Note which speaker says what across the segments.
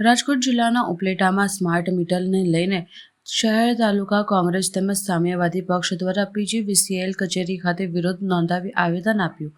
Speaker 1: રાજકોટ જિલ્લાના ઉપલેટામાં સ્માર્ટ મીટરને લઈને શહેર તાલુકા કોંગ્રેસ તેમજ સામ્યવાદી પક્ષ દ્વારા પીજીવીસીએલ કચેરી ખાતે વિરોધ નોંધાવી આવેદન આપ્યું.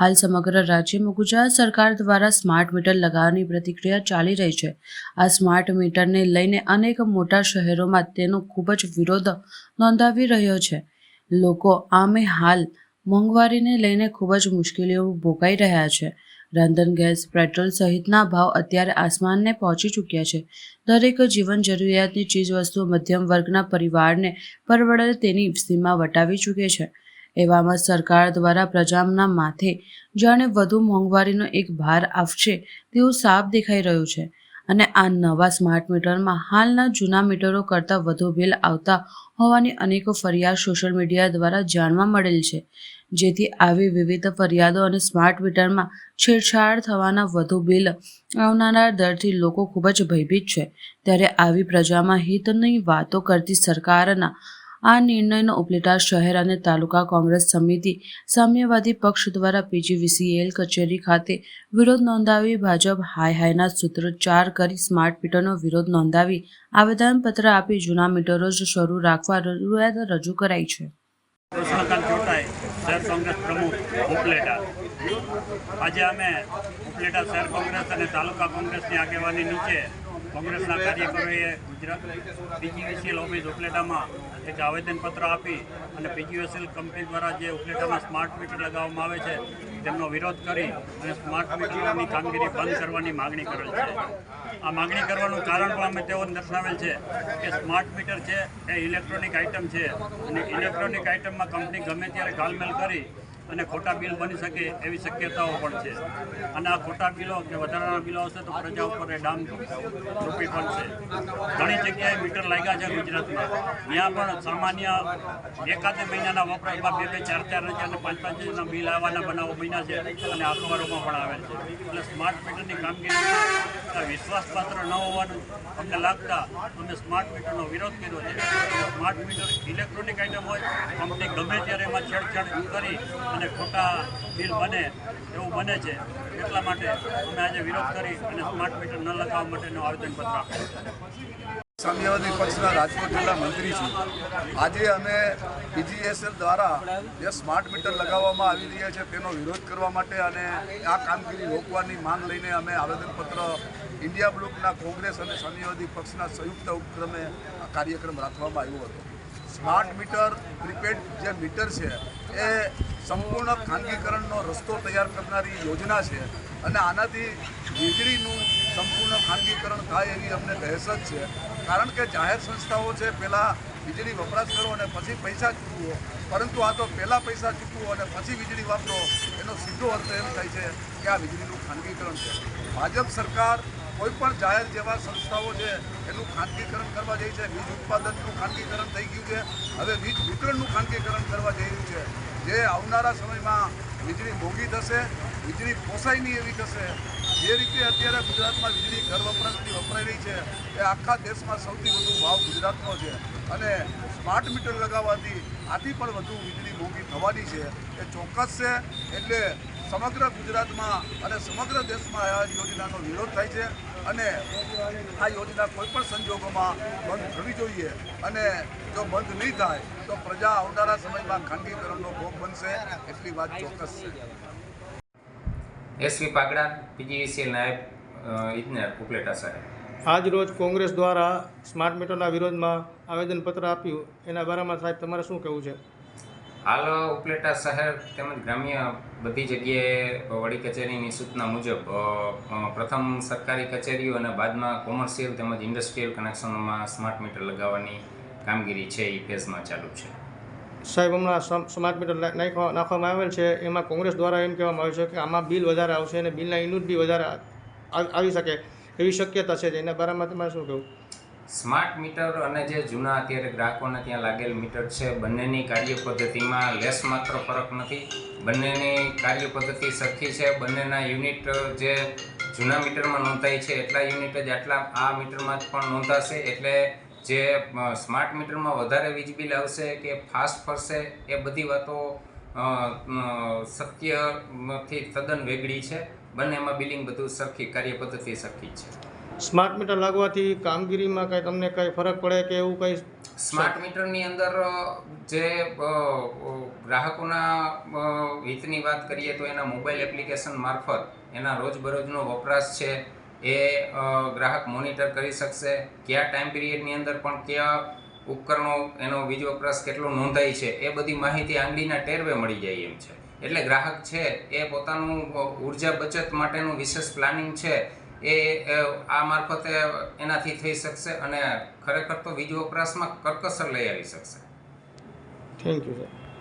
Speaker 1: હાલ સમગ્ર રાજ્યમાં ગુજરાત સરકાર દ્વારા સ્માર્ટ મીટર લગાવવાની પ્રતિક્રિયા ચાલી રહી છે. આ સ્માર્ટ મીટરને લઈને અનેક મોટા શહેરોમાં તેનો ખૂબ જ વિરોધ નોંધાવી રહ્યો છે. લોકો આમે હાલ મોંઘવારીને લઈને ખૂબ જ મુશ્કેલીઓ ભોગાઈ રહ્યા છે. રાંધણ ગેસ, પેટ્રોલ સહિતના ભાવ અત્યારે આસમાનને પહોંચી ચૂક્યા છે. દરેક જીવન જરૂરિયાતની ચીજવસ્તુઓ મધ્યમ વર્ગના પરિવારને પરવડે તેની સીમા વટાવી ચૂકે છે. એવામાં સરકાર દ્વારા પ્રજાના માથે જાણે વધુ મોંઘવારીનો એક ભાર આવશે તેવું સાફ દેખાઈ રહ્યું છે. અને આ નવા સ્માર્ટ મીટરમાં હાલના જૂના મીટરો કરતાં વધુ બિલ આવતા હોવાની અનેકો ફરિયાદ સોશિયલ મીડિયા દ્વારા જાણવા મળેલ છે. જેથી આવી વિવિધ ફરિયાદો અને સ્માર્ટ મીટરમાં છેડછાડ થવાના વધુ બિલ આવનારા દરથી લોકો ખૂબ જ ભયભીત છે. ત્યારે આવી પ્રજામાં હિતની વાતો કરતી સરકારના આ નિર્ણયનો ઉપલેટા શહેર અને તાલુકા કોંગ્રેસ સમિતિ સામ્યવાદી પક્ષ દ્વારા પીજીવીસીએલ કચેરી ખાતે વિરોધ નોંધાવી ભાજપ હાય હાયના સૂત્રોચ્ચાર કરી સ્માર્ટ મીટરનો વિરોધ નોંધાવી આવેદનપત્ર આપી જૂના મીટરો જ શરૂ રાખવા રજૂઆત રજૂ કરાઈ છે.
Speaker 2: કૃષ્ણકાંત ચોટાઈ શહેર કોંગ્રેસ પ્રમુખ ઉપલેટા આજે અમે ઉપલેટા શહેર કોંગ્રેસ અને તાલુકા કોંગ્રેસની આગેવાની નીચે કોંગ્રેસના કાર્યકરોએ ગુજરાત પીજીવીસીએલ ઓફિસ ઉપલેટામાં એક આવેદનપત્ર આપી અને પીજીવીસીએલ કંપની દ્વારા જે ઉપલેટામાં સ્માર્ટ મીટર લગાવવામાં આવે છે, તેમનો વિરોધ કરી અને સ્માર્ટ મીટરની કામગીરી બંધ કરવાની માગણી કરેલ છે. આ માગણી કરવાનું કારણ પણ અમે તેઓ દર્શાવેલ છે કે સ્માર્ટ મીટર છે, એ ઇલેક્ટ્રોનિક આઇટમ છે અને ઇલેક્ટ્રોનિક આઇટમમાં કંપની ગમે ત્યારે ગાલમેલ કરી અને ખોટા બિલ બની શકે એવી શક્યતાઓ પણ છે. અને આ ખોટા બિલો કે વધારાના બિલો હશે તો પ્રજા ઉપર એ ડામ રૂપી પણ છે. ઘણી જગ્યાએ મીટર લાગ્યા છે ગુજરાતમાં. ત્યાં પણ સામાન્ય એકાદ મહિનાના વપરાશમાં બે બે ચાર ચાર હજાર પાંચ પાંચ હજારના બિલ આવવાના બનાવો મહિના છે અને અખબારોમાં પણ આવેલ છે. એટલે સ્માર્ટ મીટરની કામગીરી વિશ્વાસપાત્ર ન હોવાનું અમને લાગતા અમે સ્માર્ટ મીટરનો વિરોધ કર્યો છે. સ્માર્ટ મીટર ઇલેક્ટ્રોનિક આઇટમ હોય, કંપની ગમે ત્યારે એમાં છેડછાડ કરી અને ખોટા બિલ બને એવું બને છે, એટલા માટે અમે આજે વિરોધ કરી અને સ્માર્ટ મીટર ન લગાવવા માટેનું આવેદનપત્ર આપ્યું. છે
Speaker 3: સામ્યવાદી પક્ષના રાજકોટ જિલ્લા મંત્રી છું. આજે અમે બીજીએસએલ દ્વારા જે સ્માર્ટ મીટર લગાવવામાં આવી રહ્યા છે, તેનો વિરોધ કરવા માટે અને આ કામગીરી રોકવાની માંગ લઈને અમે આવેદનપત્ર ઇન્ડિયા બ્લોકના કોંગ્રેસ અને સામ્યવાદી પક્ષના સંયુક્ત ઉપક્રમે કાર્યક્રમ રાખવામાં આવ્યો હતો. સ્માર્ટ મીટર પ્રીપેડ જે મીટર છે એ સંપૂર્ણ ખાનગીકરણનો રસ્તો તૈયાર કરનારી યોજના છે અને આનાથી વીજળીનું સંપૂર્ણ ખાનગીકરણ થાય એવી અમને દહેશત છે. કારણ કે જાહેર સંસ્થાઓ છે પહેલાં વીજળી વપરાશ કરો અને પછી પૈસા ચૂકવો. પરંતુ આ તો પહેલાં પૈસા ચૂકવો અને પછી વીજળી વાપરો, એનો સીધો અર્થ એમ થાય છે કે આ વીજળીનું ખાનગીકરણ છે. ભાજપ સરકાર કોઈ પણ જાહેર જેવા સંસ્થાઓ છે, એનું ખાનગીકરણ કરવા જઈ છે, વીજ ઉત્પાદનનું ખાનગીકરણ થઈ ગયું છે. હવે વીજ વિતરણનું ખાનગીકરણ કરવા જઈ રહ્યું છે. જે આવનારા સમયમાં વીજળી મોંઘી થશે, વીજળી પોસાય નહીં એવી થશે. જે રીતે અત્યારે ગુજરાતમાં વીજળી ઘર વપરાશની વપરાઈ રહી છે, એ આખા દેશમાં સૌથી વધુ ભાવ ગુજરાતનો છે. અને સ્માર્ટ મીટર લગાવવાથી આથી પણ વધુ વીજળી મોંઘી થવાની છે. એ ચોક્કસ છે. એટલે સમગ્ર ગુજરાતમાં અને સમગ્ર દેશમાં આ યોજનાનો વિરોધ થાય છે અને આ યોજના કોઈ પણ સંજોગોમાં બંધ થવી જોઈએ અને જો બંધ નહીં થાય તો પ્રજા આવનારા સમયમાં ખાનગીકરણનો ભોગ બનશે એટલી વાત ચોક્કસ છે.
Speaker 4: એસવી પાગડા પીજીવીસીએલ નાયબ ઇજનેર ઉપલેટા સાહેબ.
Speaker 5: આજ રોજ કોંગ્રેસ દ્વારા સ્માર્ટ મીટરના વિરોધમાં આવેદનપત્ર આપ્યું. એના બારામાં સાહેબ તમારે શું કહેવું છે?
Speaker 4: હાલ ઉપલેટા શહેર તેમજ ગ્રામ્ય બધી જગ્યાએ વડી કચેરીની સૂચના મુજબ પ્રથમ સરકારી કચેરીઓ અને બાદમાં કોમર્શિયલ તેમજ ઇન્ડસ્ટ્રીયલ કનેક્શનોમાં સ્માર્ટ મીટર લગાવવાની કામગીરી છે એ ફેઝમાં ચાલુ છે.
Speaker 5: સાહેબ, હમણાં સ્માર્ટ મીટર નાખવા, નાખવામાં આવેલ છે. એમાં કોંગ્રેસ દ્વારા એમ કહેવામાં આવ્યું છે કે આમાં બિલ વધારે આવશે અને બિલના ઇનુટ બી વધારે આવી શકે એવી શક્યતા છે. એના બારામાં તમારે શું કહેવું?
Speaker 4: સ્માર્ટ મીટર અને જે જૂના અત્યારે ગ્રાહકોને ત્યાં લાગેલ મીટર છે, બંનેની કાર્ય પદ્ધતિમાં લેસ માત્ર ફરક નથી. બંનેની કાર્ય પદ્ધતિ સરખી છે. બંનેના યુનિટ જે જૂના મીટરમાં નોંધાય છે, એટલા યુનિટ જ આટલા આ મીટરમાં જ પણ નોંધાશે. એટલે જે સ્માર્ટ મીટરમાં વધારે વીજ બિલ આવશે કે ફાસ્ટ ફરશે, એ બધી વાતો સત્યથી તદ્દન વેગળી છે. બંનેમાં બિલિંગ બધું સરખી કાર્ય પદ્ધતિ સરખી છે.
Speaker 5: સ્માર્ટ મીટર લાગવાથી કામગીરીમાં કાંઈ તમને કાંઈ ફરક પડે કે એવું કંઈ
Speaker 4: સ્માર્ટ મીટરની અંદર જે ગ્રાહકોના હિતની વાત કરીએ તો એના મોબાઈલ એપ્લિકેશન મારફત એના રોજબરોજનો વપરાશ છે. એ ગ્રાહક મોનિટર કરી શકશે. કયા ટાઈમ પિરિયડની અંદર પણ કયા ઉપકરણો એનો વીજ વપરાશ કેટલો નોંધાય છે, એ બધી માહિતી આંગળીના ટેરવે મળી જાય એમ છે. એટલે ગ્રાહક છે, એ પોતાનું ઊર્જા બચત માટેનું વિશેષ પ્લાનિંગ છે. એ આ મારફતે એનાથી થઈ શકશે અને ખરેખર તો વીજ વપરાશમાં કરકસર લઈ આવી શકશે.
Speaker 5: Thank you sir